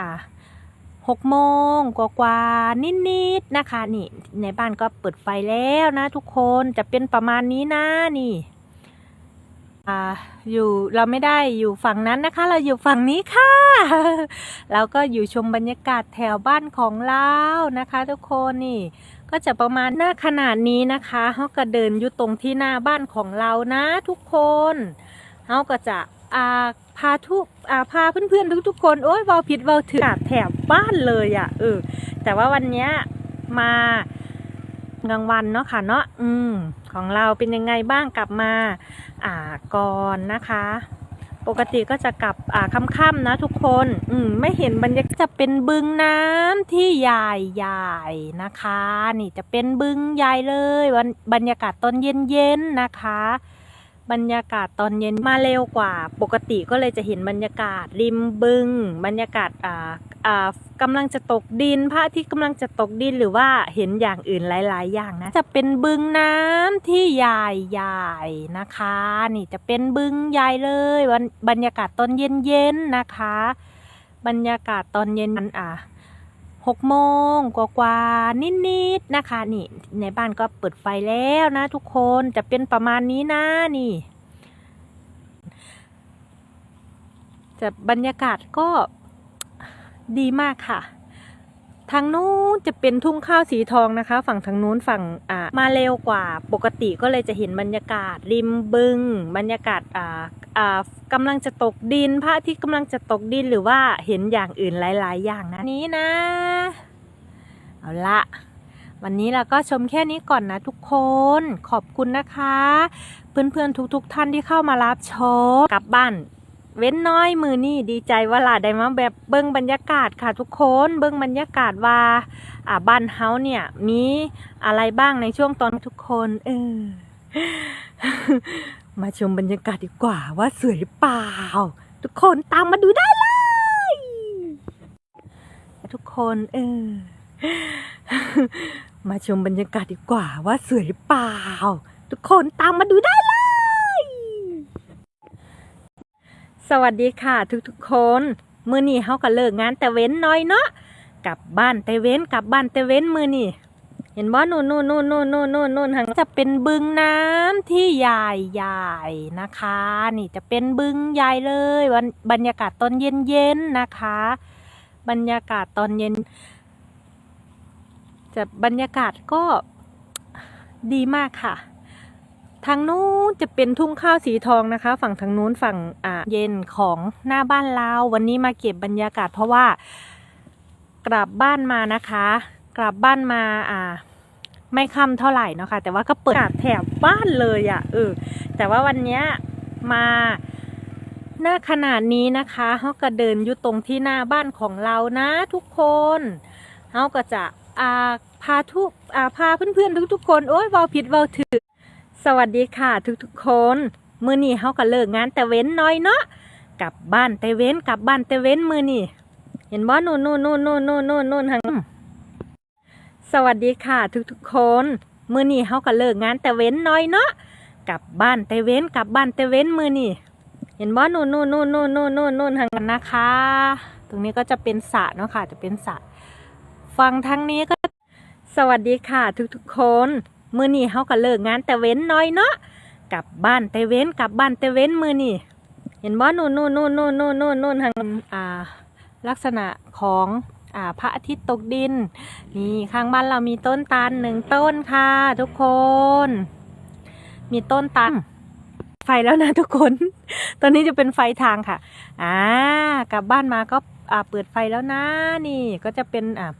อ่าหกโมงกว่าๆนิดๆนะคะ นี่ในบ้านก็เปิดไฟแล้วนะ ทุกคนจะเป็นประมาณนี้นะนี่อ่าอยู่เราไม่ได้อยู่ฝั่งนั้นนะคะ เราอยู่ฝั่งนี้ค่ะ เราก็อยู่ชมบรรยากาศแถวบ้านของเรานะคะ ทุกคนนี่ ก็จะประมาณหน้าขนาดนี้นะคะเขาก็เดินอยู่ตรงที่หน้าบ้านของเรานะ ทุกคนเขาก็จะอ่า พาทุกอ่าพาเพื่อนๆทุกๆ คนโอ้ยเบาผิดเบาถือแถบบ้านเลยอะ่ะเออแต่ว่าวันเนี้ยมากลางวันเนาะค่ะเนาะอืมของเราเป็นยังไงบ้างกลับมาอ่าก่อนนะคะ ปกติก็จะกลับอ่าค่ำๆนะทุกคนอืมไม่เห็นบรรยากาศจะเป็นบึงน้ำที่ใหญ่ๆนะคะ นี่จะเป็นบึงใหญ่เลยวันบรรยากาศตอนเย็นๆนะคะ บรรยากาศตอนเย็นมาเร็วกว่า ปกติก็เลยจะเห็นบรรยากาศริมบึง บรรยากาศอ่าอ่ากำลังจะตกดินพระอาทิตย์กำลังจะตกดินหรือว่าเห็นอย่างอื่นหลาย ๆ อย่างนะ จะเป็นบึงน้ำที่ใหญ่ๆนะคะ นี่จะเป็นบึงใหญ่เลยบรรยากาศตอนเย็น ๆ นะคะ บรรยากาศตอนเย็นมันอะ หกโมงกว่าๆนิดๆนะคะนี่ในบ้านก็เปิดไฟแล้วนะ ทุกคนจะเป็นประมาณนี้นะนี่ จะบรรยากาศก็ดีมากค่ะ ทางนู้นจะเป็นทุ่งข้าวสีทองนะคะ ฝั่งทางนู้นฝั่งอ่ามาเร็วกว่าปกติก็เลยจะเห็นบรรยากาศริมบึง บรรยากาศอ่าอ่ากำลังจะตกดินพระอาทิตย์กำลังจะตกดินหรือว่าเห็นอย่างอื่นหลาย ๆ อย่างนะนี้นะ เอาละวันนี้เราก็ชมแค่นี้ก่อนนะทุกคนขอบคุณนะคะ เพื่อนๆทุกๆ ท่านที่เข้ามารับชมกลับบ้าน เว้นน้อยมือนี่ดีใจว่าหลาได้มาแบบเบิ้งบรรยากาศค่ะทุกคนเบิ้งบรรยากาศว่าอ่าบ้านเฮาเนี่ย มีอะไรบ้างในช่วงตอนทุกคนเออมาชมบรรยากาศดีกว่าว่าสวยหรือเปล่า ทุกคนตามมาดูได้เลย ทุกคนเออมาชมบรรยากาศดีกว่าว่าสวยหรือเปล่า ทุกคนตามมาดูได้เลย สวัสดีค่ะทุกๆคนมือนี้เฮาก็เลิกงานแต่เว้นน้อยเนาะกลับบ้านแต่เว้นกลับบ้านแต่เว้นมือนี้เห็นบ่นู่นนู่นนู่นนู่นนู่นนู่นนู่นทางจะเป็นบึงน้ำที่ใหญ่ๆนะคะ นี่จะเป็นบึงใหญ่เลยวันบรรยากาศตอนเย็นๆนะคะ บรรยากาศตอนเย็น จะบรรยากาศก็ดีมากค่ะ ทางนู้นจะเป็นทุ่งข้าวสีทองนะคะ ฝั่งทางนู้นฝั่งอ่าเย็นของหน้าบ้านเราวันนี้มาเก็บบรรยากาศเพราะว่ากลับบ้านมานะคะ กลับบ้านมาอ่าไม่ค่ำเท่าไหร่เนาะค่ะแต่ว่าก็เปิดแถบบ้านเลยอะ่ะเออแต่ว่าวันเนี้ยมาหน้าขนาดนี้นะคะเขาก็เดินอยู่ตรงที่หน้าบ้านของเรานะทุกคนเขาก็จะอ่าพาทุกอ่าพาเพื่อนๆทุกๆคน โอ้ยเบาผิดเบาถือ สวัสดีค่ะทุกๆคนมื้อนี้เฮาก็เลิกงานแต่เว้นน้อยเนาะกลับบ้านแต่เว้นกลับบ้านแต่เว้นมื้อนี้เห็นบ่นู่นนู่นนู่นนู่นนู่นนู่นนู่นทางสวัสดีค่ะทุกๆคนมื้อนี้เฮาก็เลิกงานแต่เว้นน้อยเนาะกลับบ้านแต่เว้นกลับบ้านแต่เว้นมื้อนี้เห็นบ่นู่นนู่นนู่นนู่นนู่นนู่นนู่นทางนั้นนะคะ ตรงนี้ก็จะเป็นสระเนาะค่ะ จะเป็นสระฝั่งทางนี้ก็ สวัสดีค่ะทุกๆคน มือนี้เฮาก็เลิกงานแต่เว้นน้อยเนาะกลับบ้านแต่เว้นกลับบ้านแต่เว้นมือนี้เห็นบ่นู่นนู่นนู่นนู่นนู่นนู่นนู่นทางอ่าลักษณะของอ่าพระอาทิตย์ตกดิน นี่ข้างบ้านเรามีต้นตาลหนึ่งต้นค่ะทุกคน มีต้นตาลไฟแล้วนะทุกคน ตอนนี้จะเป็นไฟทางค่ะ อ่ากลับบ้านมาก็อ่าเปิดไฟแล้วนะนี่ก็จะเป็นอ่า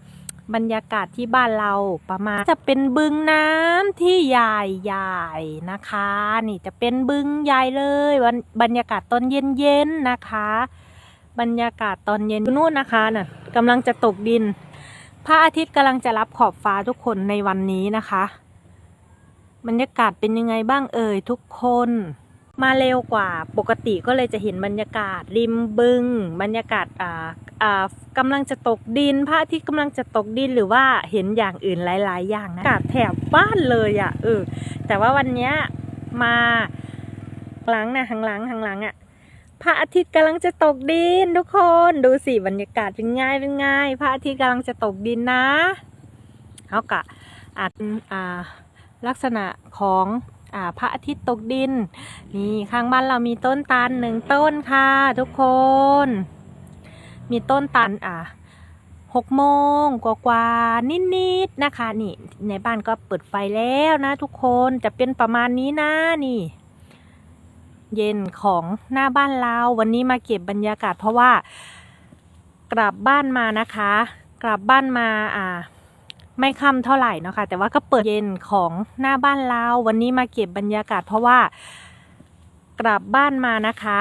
บรรยากาศที่บ้านเราประมาณจะเป็นบึงน้ำที่ใหญ่ๆนะคะ นี่จะเป็นบึงใหญ่เลยวันบรรยากาศตอนเย็นๆนะคะ บรรยากาศตอนเย็นนู่นนะคะน่ะกำลังจะตกดินพระอาทิตย์กำลังจะรับขอบฟ้าทุกคนในวันนี้นะคะ บรรยากาศเป็นยังไงบ้างเอ่ยทุกคนมาเร็วกว่าปกติก็เลยจะเห็นบรรยากาศริมบึง บรรยากาศอ่าอ่า กำลังจะตกดินพระอาทิตย์กำลังจะตกดินหรือว่าเห็นอย่างอื่นหลาย ๆ อย่างนะอากาศแถบบ้านเลยอะ่ะเออแต่ว่าวันนี้มาหลังนะหางหลังหางหลังอะ่ะพระอาทิตย์กำลังจะตกดินทุกคนดูสิบรรยากาศเป็นไง่ายเป็นไง่ายพระอาทิตย์กำลังจะตกดินนะเขากะอาจอ่าลักษณะของอ่าพระอาทิตย์ตกดิน นี่ข้างบ้านเรามีต้นตาลหนึ่งต้นค่ะทุกคน มีต้นตาลอ่าหกโมงกว่าๆนิดๆนะคะนี่ ในบ้านก็เปิดไฟแล้วนะ ทุกคนจะเป็นประมาณนี้นะนี่ เย็นของหน้าบ้านเราวันนี้มาเก็บบรรยากาศ เพราะว่า กลับบ้านมานะคะ กลับบ้านมาอ่า ไม่ค่ำเท่าไหร่เนาะค่ะแต่ว่าก็เปิดเย็นของหน้าบ้านเราวันนี้มาเก็บบรรยากาศ เพราะว่า กลับบ้านมานะคะ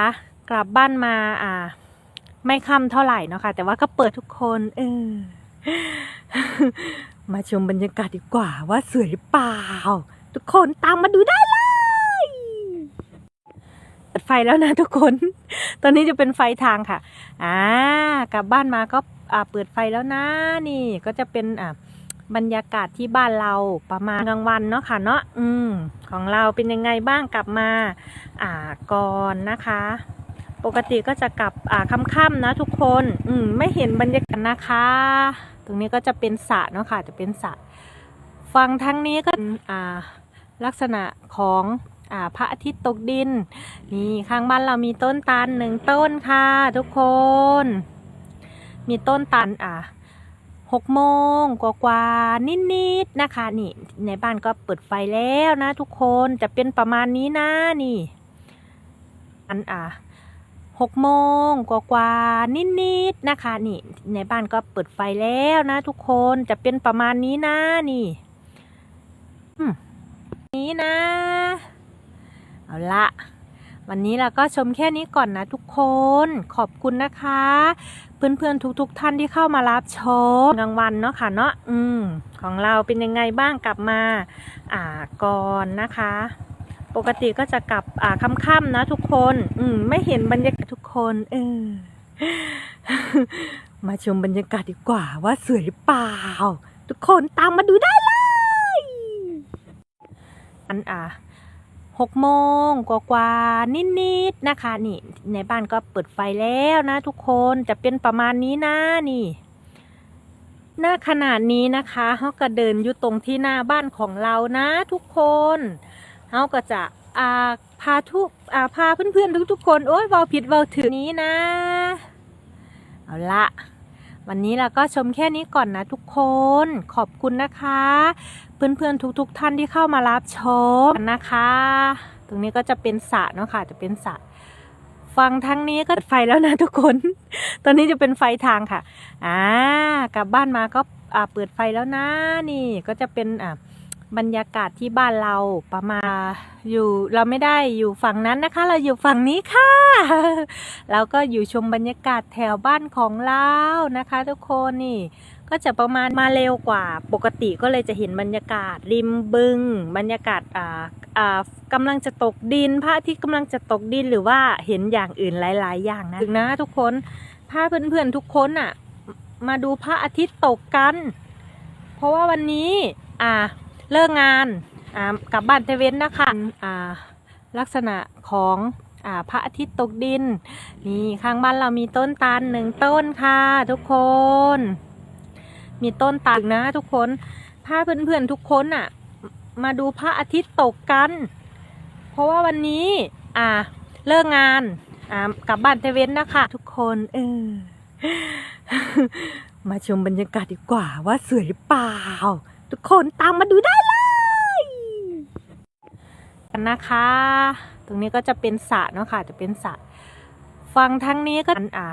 กลับบ้านมาอ่า ไม่ค่ำเท่าไหร่เนาะค่ะ แต่ว่าก็เปิดทุกคนเออมาชมบรรยากาศดีกว่าว่าสวยหรือเปล่า ทุกคนตามมาดูได้เลยเปิดไฟแล้วนะทุกคน ตอนนี้จะเป็นไฟทางค่ะอ่ากลับบ้านมาก็อ่าเปิดไฟแล้วนะนี่ ก็จะเป็นอ่าบรรยากาศที่บ้านเราประมาณกลางวันเนาะค่ะเนาะอืมของเราเป็นยังไงบ้างกลับมา อ่าก่อนนะคะ ปกติก็จะกลับอ่าค่ำๆนะทุกคน อืมไม่เห็นบรรยากาศนะคะ ตรงนี้ก็จะเป็นสระเนาะค่ะ จะเป็นสระฝั่งทางนี้ก็อ่าลักษณะของอ่าพระอาทิตย์ตกดิน นี่ข้างบ้านเรามีต้นตาลหนึ่งต้นค่ะทุกคน มีต้นตาลอ่าหกโมงกว่าๆนิดๆนะคะนี่ในบ้านก็เปิดไฟแล้วนะทุกคนจะเป็นประมาณนี้นะนี่ อันอ่า หกโมงกว่าๆนิดๆนะคะ นี่ ในบ้านก็เปิดไฟแล้วนะ ทุกคนจะเป็นประมาณนี้นะนี่นี้นะ เอาละวันนี้เราก็ชมแค่นี้ก่อนนะทุกคนขอบคุณนะคะ เพื่อนๆทุกๆท่านที่เข้ามารับชมกลางวันเนาะค่ะเนาะอืมของเราเป็นยังไงบ้างกลับมา อ่าก่อนนะคะ ปกติก็จะกลับอ่าค่ำๆนะทุกคน อืมไม่เห็นบรรยากาศทุกคน เออ มาชมบรรยากาศดีกว่าว่าสวยหรือเปล่า ทุกคนตามมาดูได้เลย อันอ่าหกโมงกว่าๆนิดๆนะคะ นี่ ในบ้านก็เปิดไฟแล้วนะ ทุกคนจะเป็นประมาณนี้นะนี่หน้าขนาดนี้นะคะเขาก็เดินอยู่ตรงที่หน้าบ้านของเรานะทุกคน เขาก็จะอ่าพาทุกอ่าพาเพื่อนๆทุกๆคน โอ้ยเบาผิดเบาถือนี้นะ เอาละวันนี้เราก็ชมแค่นี้ก่อนนะทุกคน ขอบคุณนะคะ เพื่อนๆทุกๆท่านที่เข้ามารับชมนะคะ ตรงนี้ก็จะเป็นสระเนาะค่ะ จะเป็นสระฟังทางนี้ก็ไฟแล้วนะทุกคน ตอนนี้จะเป็นไฟทางค่ะ อ่ากลับบ้านมาก็อ่าเปิดไฟแล้วนะนี่ก็จะเป็นอ่า บรรยากาศที่บ้านเราประมาณอยู่เราไม่ได้อยู่ฝั่งนั้นนะคะ เราอยู่ฝั่งนี้ค่ะ แล้วก็อยู่ชมบรรยากาศแถวบ้านของเรานะคะ ทุกคนนี่ ก็จะประมาณมาเร็วกว่า ปกติก็เลยจะเห็นบรรยากาศริมบึง บรรยากาศอ่าอ่ากำลังจะตกดินพระอาทิตย์กำลังจะตกดินหรือว่าเห็นอย่างอื่นหลาย ๆ อย่างนะถึงนะ ทุกคนพาเพื่อนๆทุกคนอะมาดูพระอาทิตย์ตกกัน เพราะว่าวันนี้อ่า เลิกงานกลับบ้านเทเวนนะคะลักษณะของอพระอาทิตย์ตกดิน นี่ข้างบ้านเรามีต้นตาลหนึ่งต้นค่ะทุกคน มีต้นตาลนะทุกคนพาเพื่อนๆทุกคนอะ มาดูพระอาทิตย์ตกกัน เพราะว่าวันนี้อ่าเลิกงานอ่ากลับบ้านเทเวนนะคะ ทุกคนเออมาชมบรรยากาศดีกว่าว่าสวยหรือเปล่า ทุกคนตามมาดูได้เลยกันนะคะ ตรงนี้ก็จะเป็นสระเนาะค่ะ จะเป็นสระฟังทางนี้ก็อ่า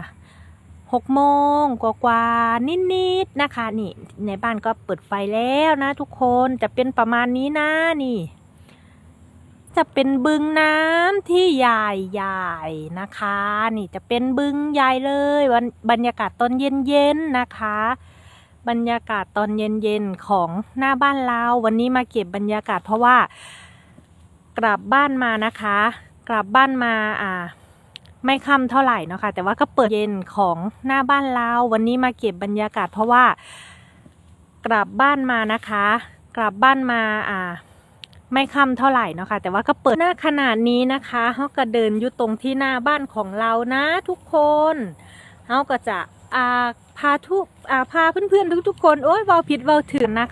หกโมงกว่าๆนิดๆนะคะ นี่ ในบ้านก็เปิดไฟแล้วนะ ทุกคนจะเป็นประมาณนี้นะนี่ จะเป็นบึงน้ำที่ใหญ่ๆนะคะ นี่จะเป็นบึงใหญ่เลยวันบรรยากาศตอนเย็นๆนะคะ บรรยากาศตอนเย็นๆของหน้าบ้านเราวันนี้มาเก็บบรรยากาศเพราะว่า กลับบ้านมานะคะ กลับบ้านมาอ่า ไม่ค่ำเท่าไหร่นะคะแต่ว่าก็เปิดเย็นของหน้าบ้านเราวันนี้มาเก็บบรรยากาศเพราะว่า กลับบ้านมานะคะ กลับบ้านมาอ่า ไม่ค่ำเท่าไหร่นะคะะแต่ว่าก็เปิดหน้าขนาดนี้นะคะเขาก็เดินอยู่ตรงที่หน้าบ้านของเรานะ ทุกคนเขาก็จะอ่า พาทุกพาเพื่อนๆทุกๆคน โอ้ยว้าผิดว้าถือนะคะ